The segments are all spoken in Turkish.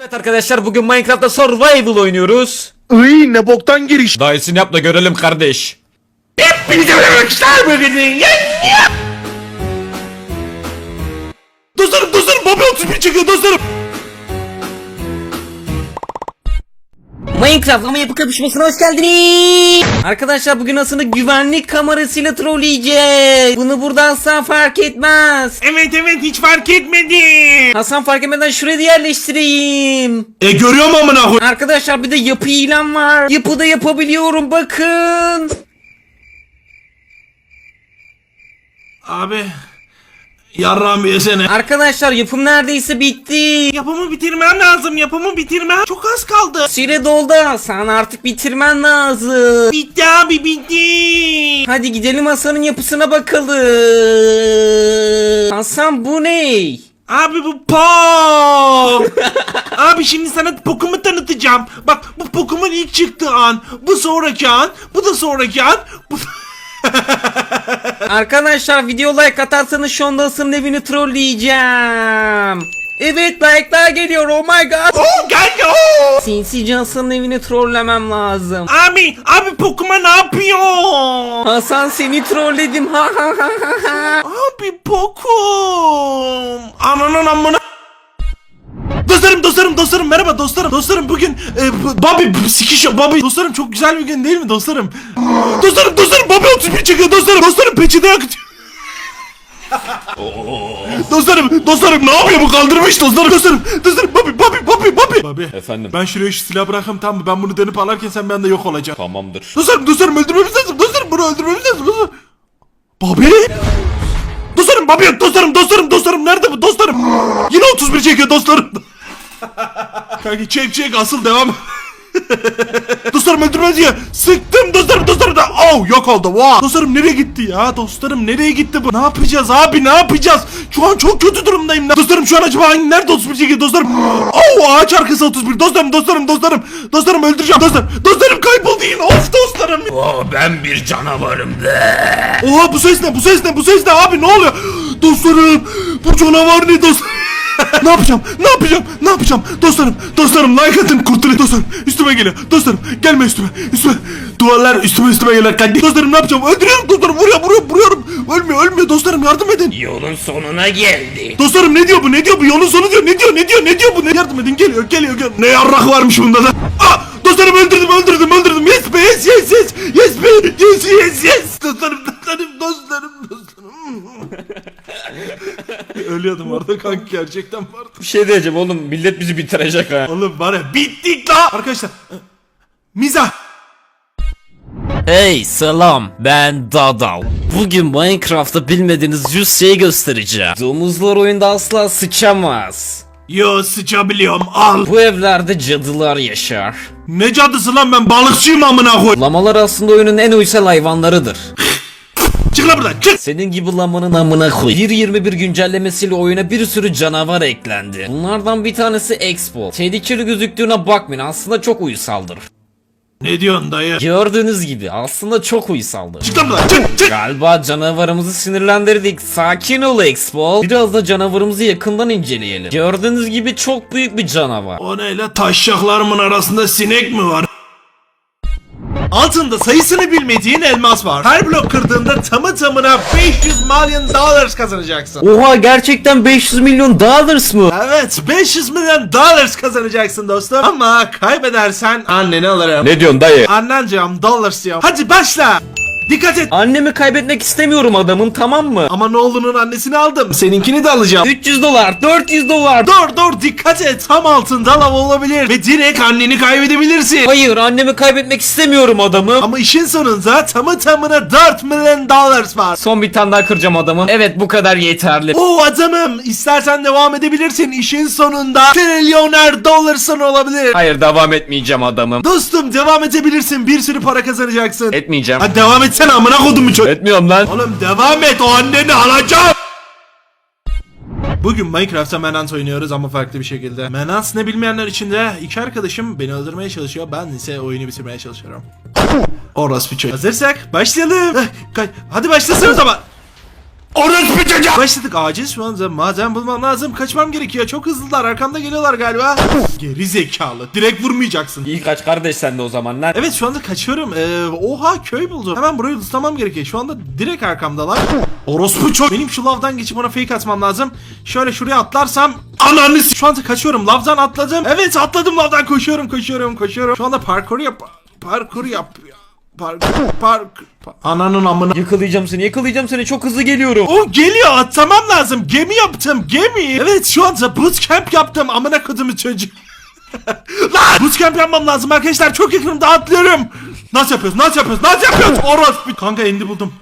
Evet arkadaşlar bugün Minecraft'ta Survival oynuyoruz. Iy ne boktan giriş. Daha iyisini yap da görelim kardeş. Hepinize merhaba arkadaşlar bugün Dostlarım dostlarım Bobby 31 çıkıyor dostlarım. Minecraft ama yapı kapışmasına hoş geldiniz. Arkadaşlar bugün aslında güvenlik kamerasıyla trolleyeceğiz. Bunu buradan Hasan fark etmez. Evet evet hiç fark etmedim. Hasan fark etmeden şuraya da yerleştireyim. E görüyor mu amına koy? Arkadaşlar bir de yapı ilan var. Yapıda yapabiliyorum bakın. Abi yarrağımı yesene. Arkadaşlar yapım neredeyse bitti. Yapımı bitirmem lazım yapımı bitirmem. Çok az kaldı. Süre doldu Hasan artık bitirmen lazım. Bitti abi bitti. Hadi gidelim Hasan'ın yapısına bakalım. Hasan bu ne? Abi bu pop. Abi şimdi sana Pokum'u tanıtacağım. Bak bu Pokum'un ilk çıktığı an. Bu sonraki an. Bu da sonraki an. Bu... Arkadaşlar video like atarsanız şu anda evini trolleyeceğim. Evet like'lar geliyor oh my god. oh gel oh. Sinsice Hasan'ın evini trollemem lazım. Abi abi Pokemon ne yapıyor? Hasan seni trolledim ha ha ha ha. Abi Pokum. Ananın amına. Dostlarım dostlarım dostlarım merhaba dostlarım dostlarım bugün e, Bobby sikiş Bobby dostlarım çok güzel bir gün değil mi dostlarım dostlarım dostlarım Bobby 31 çıkıyor dostlarım dostlarım peçete yakıtıyor Dostlarım, dostlarım ne yapıyor bu kaldırmış dostlarım, dostlarım, dostlarım, Bobby, Bobby, Bobby, Bobby. Bobby, Efendim? ben şuraya şu silah bırakayım tamam mı? Ben bunu dönüp alarken sen bende yok olacaksın. Tamamdır. Dostlarım dostlarım öldürmemiz lazım. Dostlarım bunu öldürmemiz lazım. Dostlarım. Bobby? Dostlarım Bobby dostlarım dostlarım dostlarım nerede bu dostlarım? Yine 31 çekiyor dostlarım. Kanki çek çek asıl devam. dostlarım öldürmez ya. Sıktım dostlarım dostlarım da. Oh yok oldu. Wow. Dostlarım nereye gitti ya? Dostlarım nereye gitti bu? Ne yapacağız abi ne yapacağız? Şu an çok kötü durumdayım. Dostlarım şu an acaba hangi nerede 31 çekiyor dostlarım? Oh ağaç arkası 31. Dostlarım dostlarım dostlarım. Dostlarım öldüreceğim dostlarım. Dostlarım kayboldu yine. Of dostlarım. Oh ben bir canavarım. Oha bu ses ne? Bu ses ne? Bu ses ne abi? Ne oluyor? Dostlarım, bu canavar ne dostlarım? Ne yapacağım? Ne yapacağım? Ne yapacağım? Dostlarım, dostlarım like atın kurtulayım. Dostlarım üstüme geliyor. Dostlarım gelme üstüme. Üstüme. Duvarlar üstüme üstüme geliyor. Kanka. Dostlarım ne yapacağım? Öldürüyorum dostlarım. Vuruyorum, vuruyorum, vuruyorum. Ölmüyor, ölmüyor. Dostlarım yardım edin. Yolun sonuna geldi. Dostlarım ne diyor bu? Ne diyor bu? Yolun sonu diyor. Ne diyor? Ne diyor? Ne diyor bu? Ne yardım edin. Geliyor, geliyor, geliyor. Ne yarrak varmış bunda da. Ah! Dostlarım öldürdüm, öldürdüm, öldürdüm. Yes be, yes, yes, yes. Yes be, yes, yes, yes. Dostlarım, dostlarım, dostlarım, dostlarım. Ölüyordum orada kanka gerçekten vardı. Bir şey diyeceğim oğlum millet bizi bitirecek ha. Oğlum var ya bittik la. Arkadaşlar. Mizah. Hey selam ben Dadal. Bugün Minecraft'ta bilmediğiniz 100 şey göstereceğim. Domuzlar oyunda asla sıçamaz. Yo sıçabiliyorum al. Bu evlerde cadılar yaşar. Ne cadısı lan ben balıkçıyım amına koy. Lamalar aslında oyunun en uysal hayvanlarıdır. Çık lan buradan çık. Senin gibi lamanın amına koy. 1.21 güncellemesiyle oyuna bir sürü canavar eklendi. Bunlardan bir tanesi Expo. Tehlikeli gözüktüğüne bakmayın aslında çok uysaldır. Ne diyorsun dayı? Gördüğünüz gibi aslında çok uysaldır. Çık lan buradan çık çık. Galiba canavarımızı sinirlendirdik. Sakin ol Expo. Biraz da canavarımızı yakından inceleyelim. Gördüğünüz gibi çok büyük bir canavar. O neyle taşşaklarımın arasında sinek mi var? Altında sayısını bilmediğin elmas var. Her blok kırdığında tamı tamına 500 milyon dollars kazanacaksın. Oha gerçekten 500 milyon dollars mı? Evet 500 milyon dollars kazanacaksın dostum. Ama kaybedersen anneni alırım. Ne diyorsun dayı? Annen diyorum dollars diyorum. Hadi başla. Dikkat et. Annemi kaybetmek istemiyorum adamın tamam mı? Ama ne oğlunun annesini aldım. Seninkini de alacağım. 300 dolar 400 dolar. Dur dur dikkat et. Tam altında lav olabilir. Ve direkt anneni kaybedebilirsin. Hayır annemi kaybetmek istemiyorum adamı. Ama işin sonunda tamı tamına 4 milyon dollars var. Son bir tane daha kıracağım adamı. Evet bu kadar yeterli. O adamım istersen devam edebilirsin işin sonunda trilyoner dollarsın olabilir. Hayır devam etmeyeceğim adamım. Dostum devam edebilirsin bir sürü para kazanacaksın. Etmeyeceğim. Hadi devam etsene amına kodumu çocuk. Etmiyorum lan. Oğlum devam et o anneni alacağım. Bugün Minecraft'ta Menans oynuyoruz ama farklı bir şekilde. Menans ne bilmeyenler için de iki arkadaşım beni öldürmeye çalışıyor. Ben ise oyunu bitirmeye çalışıyorum. Orası bir çocuk. Hazırsak başlayalım. Hadi başlasın o zaman. Orospu çocuğa. Başladık acil şu anda madem bulmam lazım kaçmam gerekiyor. Çok hızlılar arkamda geliyorlar galiba. Geri zekalı. Direkt vurmayacaksın. İyi kaç kardeş sen de o zaman lan. Evet şu anda kaçıyorum. Ee, oha köy buldum. Hemen burayı ıslamam gerekiyor. Şu anda direkt arkamdalar. Orospu çok. Benim şu lavdan geçip ona fake atmam lazım. Şöyle şuraya atlarsam ananı Şu anda kaçıyorum. Lavdan atladım. Evet atladım lavdan koşuyorum koşuyorum koşuyorum. Şu anda parkur yap. Parkur yap. Park, park, Ananın amına. Yakalayacağım seni yakalayacağım seni çok hızlı geliyorum. O geliyor atlamam lazım. Gemi yaptım gemi. Evet şu anda bootcamp yaptım. Amına kodumu çocuk. Lan! Bootcamp yapmam lazım arkadaşlar. Çok yakınımda atlıyorum. Nasıl yapıyoruz? Nasıl yapıyoruz? Nasıl yapıyoruz? Orospu. Kanka endi buldum.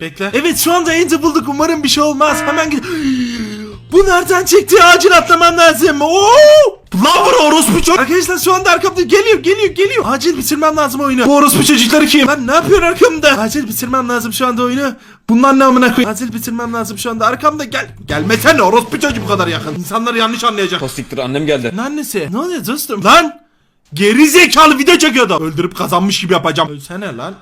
Bekle. Evet şu anda endi bulduk. Umarım bir şey olmaz. Hemen git. Bu nereden çıktı? Acil atlamam lazım. Oo! Lover orospu çocuk. Arkadaşlar şu anda arkamda geliyor geliyor geliyor. Acil bitirmem lazım oyunu. Bu orospu çocukları kim? Lan ne yapıyor arkamda? Acil bitirmem lazım şu anda oyunu. Bunlar ne amına koy? Acil bitirmem lazım şu anda arkamda gel. Gelmesene orospu çocuk bu kadar yakın. İnsanlar yanlış anlayacak. Tostiktir annem geldi. Ne annesi? Ne oluyor dostum? Lan! Geri zekalı video çekiyordu. Öldürüp kazanmış gibi yapacağım. Ölsene lan.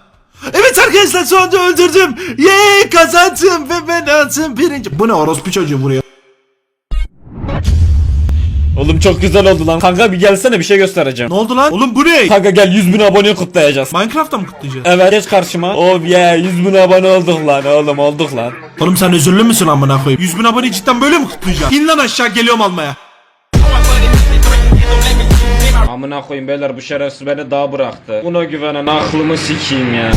Evet arkadaşlar şu anda öldürdüm. Yeee kazandım ve ben aldım birinci. Bu ne orospu çocuğu buraya? Oğlum çok güzel oldu lan. Kanka bir gelsene bir şey göstereceğim. Ne oldu lan? Oğlum bu ne? Kanka gel 100 bin abone kutlayacağız. Minecraft'ta mı kutlayacağız? Evet geç karşıma. Oh yeah 100 bin abone olduk lan oğlum olduk lan. Oğlum sen özürlü müsün amına koyayım? 100 bin abone cidden böyle mi kutlayacaksın? İn lan aşağı geliyorum almaya. Amına koyayım beyler bu şerefsiz beni daha bıraktı. Buna güvenen aklımı sikeyim ya.